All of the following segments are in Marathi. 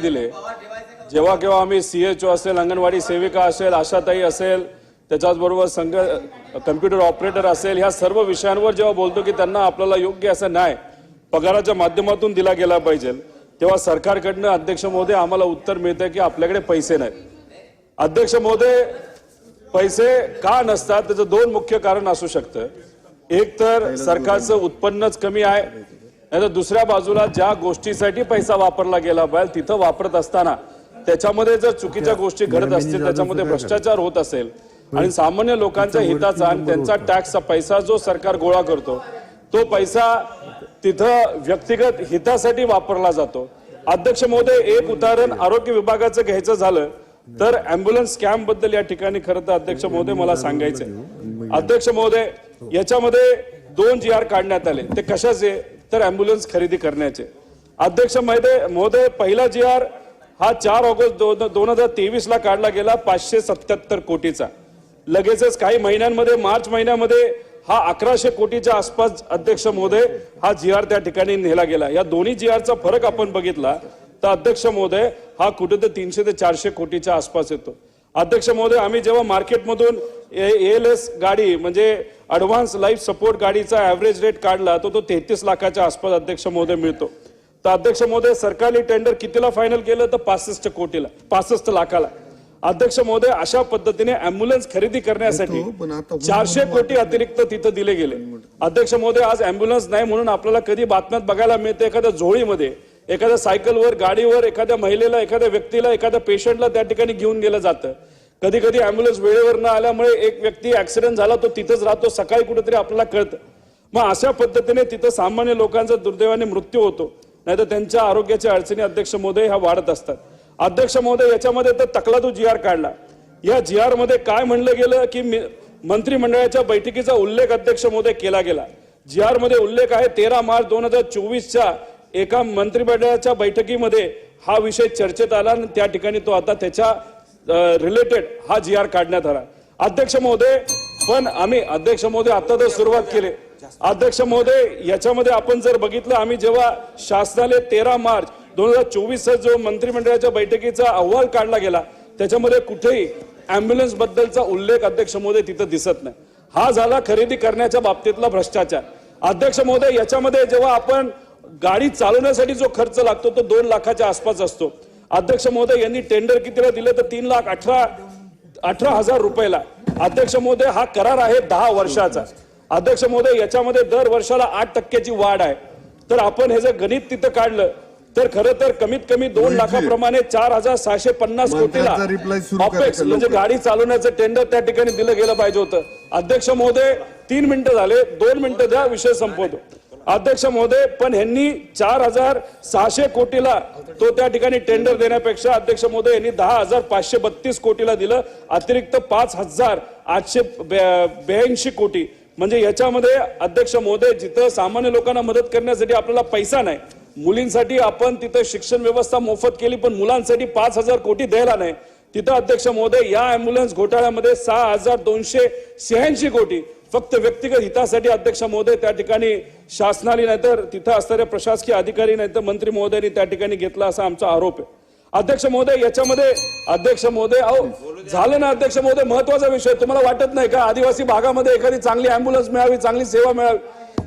दिले. जेव्हा केव्हा आम्ही सी एच ओ असेल अंगणवाडी सेविका असेल आशाताई असेल त्याच्याचबरोबर संघ कम्प्युटर ऑपरेटर असेल ह्या सर्व विषयांवर जेव्हा बोलतो की त्यांना आपल्याला योग्य असं न्याय पगाराच्या माध्यमातून दिला गेला पाहिजे तेव्हा सरकारकडनं अध्यक्ष महोदय आम्हाला उत्तर मिळतं की आपल्याकडे पैसे नाहीत. अध्यक्ष महोदय पैसे का नसतात? त्याचं दोन मुख्य कारण असू शकतं. एक तर सरकारचं उत्पन्नच कमी आहे नाही तर दुसऱ्या बाजूला ज्या गोष्टीसाठी पैसा वापरला गेला पाहिजे तिथं वापरत असताना त्याच्यामध्ये जर चुकीच्या गोष्टी घडत असतील त्याच्यामध्ये भ्रष्टाचार होत असेल. आणि सामान्य लोकांच्या हिताचा आणि त्यांचा टॅक्सचा पैसा जो सरकार गोळा करतो तो पैसा तिथं व्यक्तिगत हितासाठी वापरला जातो. अध्यक्ष महोदय एक उदाहरण आरोग्य विभागाचं घ्यायचं झालं तर अँब्युलन्स कॅम्पबद्दल या ठिकाणी खरं तर अध्यक्ष महोदय मला सांगायचंय. अध्यक्ष महोदय याच्यामध्ये दोन जी आर काढण्यात आले. ते कशाचे? तर ॲम्ब्युलन्स खरेदी करण्याचे. अध्यक्ष महोदय महोदय पहिला जी आर हा चार ऑगस्ट दोन दोन हजार तेवीस ला काढला गेला पाचशे सत्याहत्तर कोटीचा. लगेचच काही महिन्यांमध्ये मार्च महिन्यामध्ये हा अकराशे कोटीच्या आसपास अध्यक्ष महोदय हा जी आर त्या ठिकाणी नेला गेला. या दोन्ही जी आरचा फरक आपण बघितला तर अध्यक्ष महोदय हा कुठे तर तीनशे ते चारशे कोटीच्या आसपास येतो. अध्यक्ष महोदय आम्ही जेव्हा मार्केटमधून एल एस गाडी म्हणजे अडव्हान्स लाईफ सपोर्ट गाडीचा ऍव्हरेज रेट काढला तर तो तेहतीस लाखाच्या आसपास अध्यक्ष महोदय मिळतो. तर अध्यक्ष महोदय सरकारने टेंडर कितीला फायनल केलं? तर पासष्ट कोटीला पासष्ट लाखाला. अध्यक्ष महोदय अशा पद्धतीने अँब्युलन्स खरेदी करण्यासाठी चारशे कोटी अतिरिक्त तिथं दिले गेले. अध्यक्ष महोदय आज अँब्युलन्स नाही म्हणून आपल्याला कधी बातम्यात बघायला मिळते एखाद्या झोळीमध्ये? एखाद्या सायकलवर गाडीवर एखाद्या महिलेला एखाद्या व्यक्तीला एखाद्या पेशंटला त्या ठिकाणी घेऊन गेलं जातं. कधी कधी अँब्युलन्स वेळेवर न आल्यामुळे एक व्यक्ती ऍक्सिडेंट झाला तो तिथंच राहतो सकाळी कुठेतरी आपल्याला कळतं. मग अशा पद्धतीने तिथं सामान्य लोकांचा दुर्दैवाने मृत्यू होतो. नाहीतर त्यांच्या आरोग्याच्या अडचणी अध्यक्ष महोदय ह्या वाढत असतात. अध्यक्ष महोदय याच्यामध्ये तर तकला तो जी आर काढला. या जी आरमध्ये काय म्हणलं गेलं की मंत्रिमंडळाच्या बैठकीचा उल्लेख अध्यक्ष महोदय केला गेला. जी आरमध्ये उल्लेख आहे तेरा मार्च दोन हजार चोवीसच्या एका मंत्रिमंडळाच्या बैठकीमध्ये हा विषय चर्चेत आला आणि त्या ठिकाणी तो आता त्याच्या रिलेटेड हा जी आर काढण्यात आला. अध्यक्ष महोदय पण आम्ही अध्यक्ष महोदय आता तर सुरुवात केली. अध्यक्ष महोदय याच्यामध्ये आपण जर बघितलं आम्ही जेव्हा शासनाने तेरा मार्च दोन हजार चोवीसचा जो मंत्रिमंडळाच्या बैठकीचा अहवाल काढला गेला त्याच्यामध्ये कुठेही अँब्युलन्स बद्दलचा उल्लेख अध्यक्ष महोदय तिथं दिसत नाही. हा झाला खरेदी करण्याच्या बाबतीतला भ्रष्टाचार. अध्यक्ष महोदय याच्यामध्ये जेव्हा आपण गाडी चालवण्यासाठी जो खर्च लागतो तो दोन लाखाच्या आसपास असतो. अध्यक्ष महोदय यांनी टेंडर कितीला दिलं तर तीन लाख अठरा अठरा हजार रुपयाला. अध्यक्ष महोदय हा करार आहे दहा वर्षाचा. अध्यक्ष महोदय याच्यामध्ये दर वर्षाला आठ टक्क्याची वाढ आहे. तर आपण हे जर गणित तिथं काढलं तर खरं तर कमीत कमी दोन लाखाप्रमाणे चार हजार सहाशे पन्नास कोटीला ऑपेक्स म्हणजे गाडी चालवण्याचं टेंडर त्या ठिकाणी दिलं गेलं पाहिजे होतं. अध्यक्ष महोदय तीन मिनिटं झाले दोन मिनिटं द्या विषय संपवतो. अध्यक्ष महोदय पण ह्यांनी चार हजार सहाशे कोटीला तो त्या ठिकाणी टेंडर देण्यापेक्षा अध्यक्ष महोदय यांनी दहा हजार पाचशे बत्तीस कोटीला दिलं. अतिरिक्त पाच हजार आठशे ब्याऐंशी कोटी. म्हणजे याच्यामध्ये अध्यक्ष महोदय जिथं सामान्य लोकांना मदत करण्यासाठी आपल्याला पैसा नाही मुलींसाठी आपण तिथं शिक्षण व्यवस्था मोफत केली पण मुलांसाठी पाच हजार कोटी द्यायला नाही. तिथं अध्यक्ष महोदय या अँब्युलन्स घोटाळ्यामध्ये सहा हजार दोनशे शहाऐंशी कोटी. फक्त व्यक्तिगत हितासाठी अध्यक्ष महोदय त्या ठिकाणी शासनाने नाहीतर तिथं असणाऱ्या प्रशासकीय अधिकारी नाहीतर मंत्री महोदयांनी त्या ठिकाणी घेतला असा आमचा आरोप आहे. अध्यक्ष महोदय याच्यामध्ये अध्यक्ष महोदय अहो झालं ना अध्यक्ष महोदय महत्त्वाचा विषय तुम्हाला वाटत नाही का? आदिवासी भागामध्ये एखादी चांगली अँब्युलन्स मिळावी चांगली सेवा मिळावी?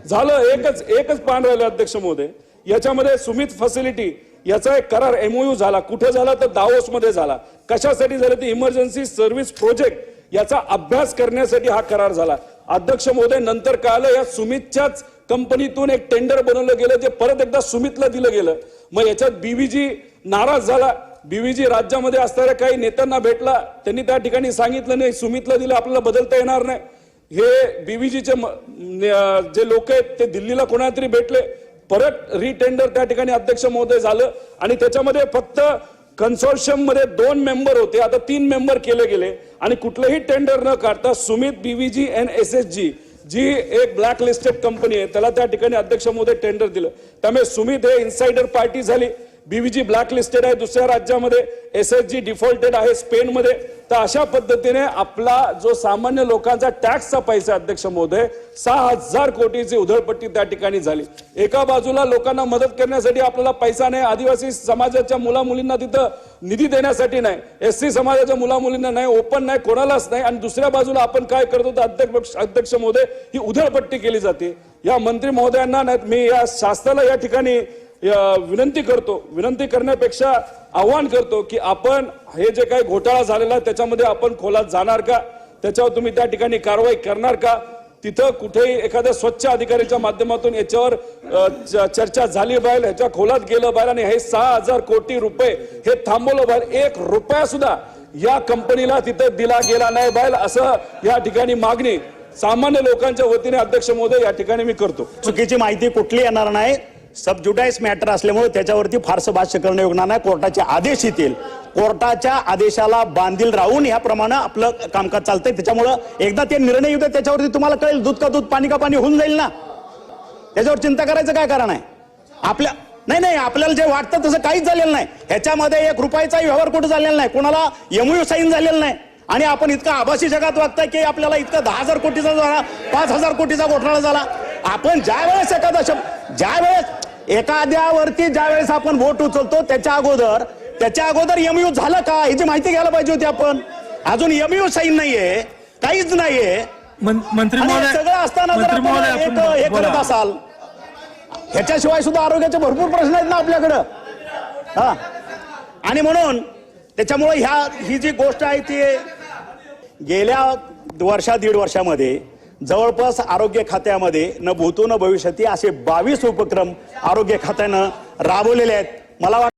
झालं एकच एकच पान राहिलं अध्यक्ष महोदय. याच्यामध्ये सुमित फॅसिलिटी याचा एक करार एमओयू झाला. कुठे झाला? तर दावोस मध्ये झाला. कशासाठी झालं? ते इमर्जन्सी सर्व्हिस प्रोजेक्ट याचा अभ्यास करण्यासाठी हा करार झाला. अध्यक्ष महोदय नंतर कळालं या सुमितच्याच कंपनीतून एक टेंडर बनवलं गेलं जे परत एकदा सुमितला दिलं गेलं. मग याच्यात बीव्हीजी नाराज झाला. बीव्हीजी राज्यामध्ये असणाऱ्या काही नेत्यांना भेटला. त्यांनी त्या ठिकाणी सांगितलं नाही सुमितला दिलं आपल्याला बदलता येणार नाही. हे बीव्हीजीचे जे लोक आहेत ते दिल्लीला कोणाला तरी भेटले. परत रिटेंडर त्या ठिकाणी अध्यक्ष महोदय झालं. आणि त्याच्यामध्ये फक्त कन्सोर्शियममध्ये दोन मेंबर होते. आता तीन मेंबर केले गेले. आणि कुठलंही टेंडर न काढता Sumit BVG N S S G G एक ब्लॅक लिस्टेड कंपनी आहे त्याला त्या ठिकाणी अध्यक्ष मोदी टेंडर दिलं. त्यामुळे सुमित हे इन्साइडर पार्टी झाली. बीव्हीजी ब्लॅक लिस्टेड आहे दुसऱ्या राज्यामध्ये. एस एस जी डिफॉल्टेड आहे स्पेनमध्ये. तर अशा पद्धतीने आपला जो सामान्य लोकांचा टॅक्सचा पैसा अध्यक्ष महोदय सहा हजार कोटीची उधळपट्टी त्या ठिकाणी झाली. एका बाजूला लोकांना मदत करण्यासाठी आपल्याला पैसा नाही आदिवासी समाजाच्या मुला मुलींना तिथं निधी देण्यासाठी नाही एस सी समाजाच्या मुला मुलींना नाही ओपन नाही कोणालाच नाही. आणि दुसऱ्या बाजूला आपण काय करतो तर अध्यक्ष अध्यक्ष महोदय ही उधळपट्टी केली जाते. या मंत्री महोदयांना नाही मी या शासनाला या ठिकाणी विनंती करतो विनंती करण्यापेक्षा आव्हान करतो की आपण हे जे काही घोटाळा झालेला आहे त्याच्यामध्ये आपण खोलात जाणार का? त्याच्यावर तुम्ही त्या ठिकाणी कारवाई करणार का? तिथं कुठेही एखाद्या स्वच्छ अधिकाऱ्याच्या माध्यमातून याच्यावर चर्चा झाली पाहिजे ह्याच्या खोलात गेलं पाहिजे आणि हे सहा हजार कोटी रुपये हे थांबवलं पाहिजे एक रुपया सुद्धा या कंपनीला तिथं दिला गेला नाही बाहेर असं या ठिकाणी मागणी सामान्य लोकांच्या वतीने अध्यक्ष महोदय या ठिकाणी मी करतो. चुकीची माहिती कुठली येणार नाही सबज्युडाईस मॅटर असल्यामुळे त्याच्यावरती फारसं भाष्य करणं योग्य नाही. कोर्टाचे आदेश येतील. कोर्टाच्या आदेशाला बांधील राहून ह्याप्रमाणे आपलं कामकाज चालतंय. त्याच्यामुळं एकदा ते निर्णय येऊ त्याच्यावरती तुम्हाला कळेल. दूध का दूध पाणी का पाणी होऊन जाईल ना. त्याच्यावर चिंता करायचं काय कारण आहे? आपल्या नाही नाही आपल्याला जे वाटतं तसं काहीच झालेलं नाही. ह्याच्यामध्ये एक रुपयाचा व्यवहार कुठं झालेला नाही. कोणाला यमयू साईन झालेला नाही. आणि आपण इतका आभासी जगात वागताय की आपल्याला इतका दहा हजार कोटीचा झाला पाच हजार कोटीचा घोटाळा झाला. आपण ज्या वेळेस एखादा शब्द ज्या वेळेस एखाद्यावरती ज्या वेळेस आपण वोट उचलतो त्याच्या अगोदर त्याच्या अगोदर यमयू झालं का? ह्याची माहिती घ्यायला पाहिजे होती आपण. अजून यमयू साईन नाहीये काहीच नाहीये. मंत्री सगळं असताना जर आपण हे करत. असाल. ह्याच्याशिवाय सुद्धा आरोग्याचे भरपूर प्रश्न आहेत ना आपल्याकडं. हा. आणि म्हणून त्याच्यामुळे ह्या ही जी गोष्ट आहे ती गेल्या वर्षा दीड वर्षामध्ये जवळपास आरोग्य खात्यामध्ये न भूतो न भविष्यती असे बावीस उपक्रम आरोग्य खात्यानं राबवलेले आहेत. मला वाटतं